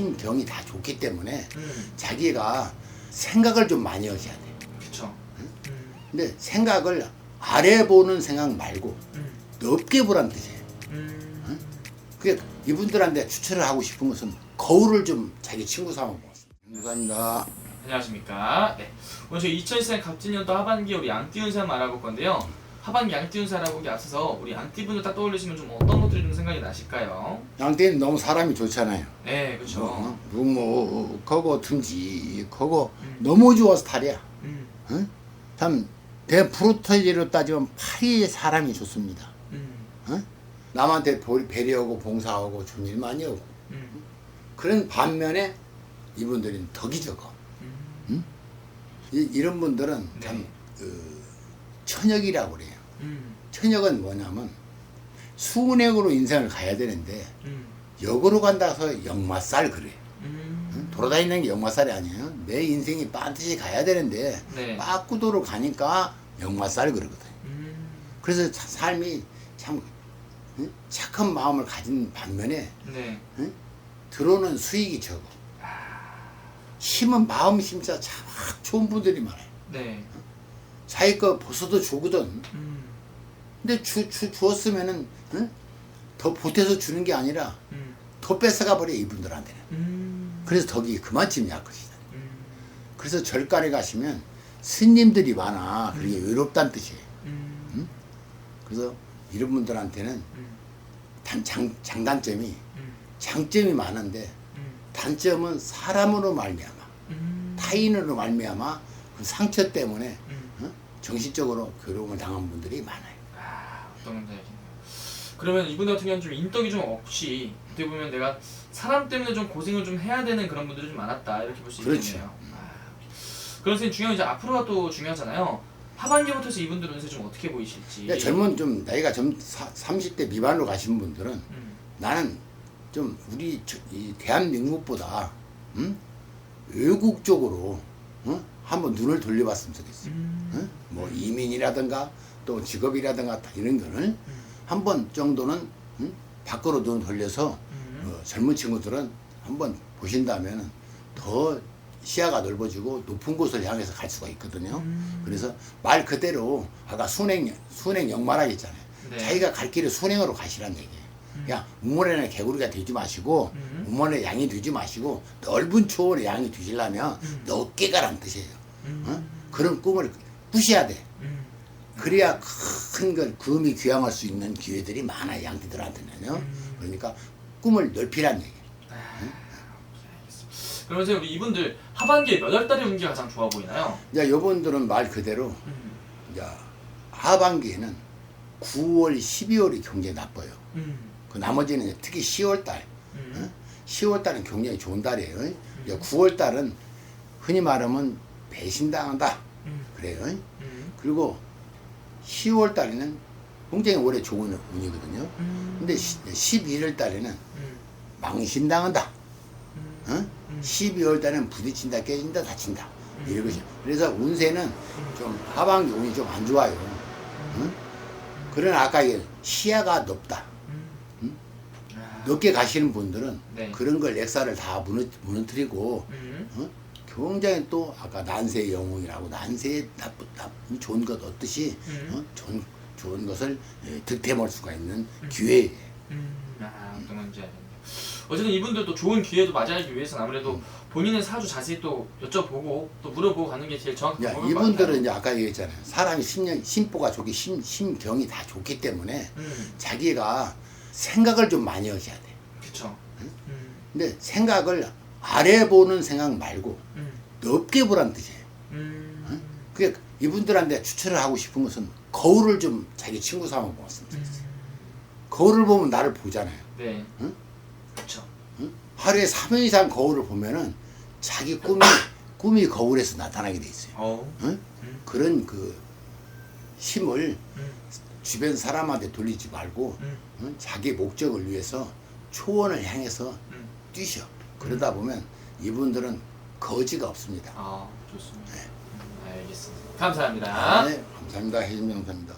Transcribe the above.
심경이 다 좋기 때문에 음, 자기가 생각을 좀 많이 하셔야 돼. 그쵸. 음, 근데 생각을 아래 보는 생각 말고 음, 넓게 보란 뜻이에요. 음. 그게 이분들한테 추천을 하고 싶은 것은 거울을 좀 자기 친구 삼아 보았습니다. 감사합니다. 안녕하십니까. 네. 오늘 저희 2024년 갑진년도 하반기 우리 양띠 운세 한번 알아볼 건데요. 하반기 양띠운세 알아보기 앞서서 우리 양띠분들 딱 떠올리시면 좀 어떤 것들이 좀 생각이 나실까요? 양떼는 너무 사람이 좋잖아요. 네, 그쵸. 어, 무무, 거고 둥지, 거고 음. 너무 좋아서 탈이야. 음, 응? 참 대프로토지로 따지면 파리의 사람이 좋습니다. 음, 응? 남한테 보- 배려하고 봉사하고 좋은 일 많이 하고 음, 그런 반면에 이분들은 덕이 적어. 음, 이, 이런 분들은 네. 참 그, 천역이라고 그래요. 음, 천역은 뭐냐면 수은액으로 인생을 가야 되는데 음, 역으로 간다고 역마살 그래. 음. 응? 돌아다니는 게 역마살이 아니에요. 내 인생이 반드시 가야 되는데 네. 빠꾸도로 가니까 역마살 그러거든. 음, 그래서 차- 삶이 참 응? 착한 마음을 가진 반면에 네. 들어오는 수익이 적어. 힘은 마음 심자 참 좋은 분들이 많아요. 네. 자기 거 벌써도 주거든. 음, 근데 주, 주, 주었으면은 응? 더 보태서 주는 게 아니라 음, 더 뺏어가 버려 이분들한테는. 음, 그래서 덕이 그만큼 약하시다. 음, 그래서 절간에 가시면 스님들이 많아. 그게 외롭다는 뜻이에요. 음, 그래서 이런 분들한테는 음, 단, 장, 장단점이 음, 장점이 많은데 음, 단점은 사람으로 말미암아 음. 타인으로 말미암아 그 상처 때문에 음. 어? 정신적으로 괴로움을 당한 분들이 많아요. 아, 어떤 건지 알겠네요. 그러면 이분 같은 경우는 좀 인덕이 좀 없이 어떻게 보면 내가 사람 때문에 좀 고생을 좀 해야 되는 그런 분들이 좀 많았다 이렇게 볼 수 그렇죠. 있겠네요. 아, 그런 선생님 중요한 이제 앞으로가 또 중요하잖아요. 하반기부터 해서 이분들 운세 좀 어떻게 보이실지. 그러니까 젊은 좀 나이가 좀 사, 30대 미만으로 가신 분들은 음, 나는 좀 우리 저- 이 대한민국보다 음? 외국 쪽으로 어? 한번 눈을 돌려봤으면 좋겠어요. 음, 어? 뭐 이민이라든가 또 직업이라든가 다 이런 거는 음, 한번 정도는 음? 밖으로 눈 돌려서 음, 어, 젊은 친구들은 한번 보신다면 더 시야가 넓어지고 높은 곳을 향해서 갈 수가 있거든요. 음. 그래서 말 그대로 아까 순행 순행 역마라 했잖아요. 네. 자기가 갈 길을 순행으로 가시란 얘기예요. 그냥 우물에는 개구리가 되지 마시고 음. 우물에 양이 되지 마시고 넓은 초원에 양이 되시려면 음. 넓게 가란 뜻이에요. 음, 어? 그런 꿈을 꾸셔야 돼. 음, 그래야 큰 걸 금이 귀향할 수 있는 기회들이 많아요 양띠들한테는요. 음. 그러니까 꿈을 넓히란 얘기. 그러면 선생님 우리 이분들 하반기에 몇 월 달에 운기가 가장 좋아 보이나요? 이제 요분들은 말 그대로 음, 이제 하반기에는 9월, 12월이 굉장히 나빠요. 음, 그 나머지는 특히 10월 달, 음, 10월 달은 굉장히 좋은 달이에요. 이제 9월 달은 흔히 말하면 배신당한다 음, 그래요. 음, 그리고 10월 달에는 굉장히 올해 좋은 운이거든요. 음, 근데 11월 달에는 음, 망신당한다. 음, 어? 음. 12월 달에는 부딪힌다, 깨진다, 다친다. 이런 것이. 그래서 운세는 좀 하반기 운이 좀 안 좋아요. 응? 그러나 아까 이게 시야가 높다. 음. 아, 높게 가시는 분들은 네. 그런 걸 렉사를 다 무너, 무너뜨리고 음, 어? 굉장히 또 아까 난세의 영웅이라고 난세의 나쁜, 나쁜 좋은 것 얻듯이 음. 어? 좋은, 좋은 것을 예, 득템할 수가 있는 기회예요. 음, 아, 어떤 건지 알겠네요. 어쨌든 이분들도 좋은 기회도 맞이하기 위해서는 아무래도 본인의 사주 자세히 또 여쭤보고 또 물어보고 가는 게 제일 정확한 야, 방법일 것 이분들은 같아요. 이제 아까 얘기했잖아요. 사람이 심령, 심보가 좋기, 심, 심경이 다 좋기 때문에 음, 자기가 생각을 좀 많이 하셔야 돼. 그쵸. 음, 근데 생각을 아래 보는 생각 말고 음, 넓게 보란 뜻이에요. 음, 그게 이분들한테 추천을 하고 싶은 것은 거울을 좀 자기 친구 삼아 보았으면 좋겠어요. 거울을 보면 나를 보잖아요. 네. 응? 그쵸. 응? 하루에 3회 이상 거울을 보면은 자기 꿈이 꿈이 거울에서 나타나게 돼 있어요. 어. 응? 음, 그런 그 힘을 음, 주변 사람한테 돌리지 말고 음, 응? 자기 목적을 위해서 초원을 향해서 음. 뛰셔. 그러다 보면 이분들은 거지가 없습니다. 아, 좋습니다. 음, 알겠습니다. 감사합니다. 네, 감사합니다. 해진명사입니다.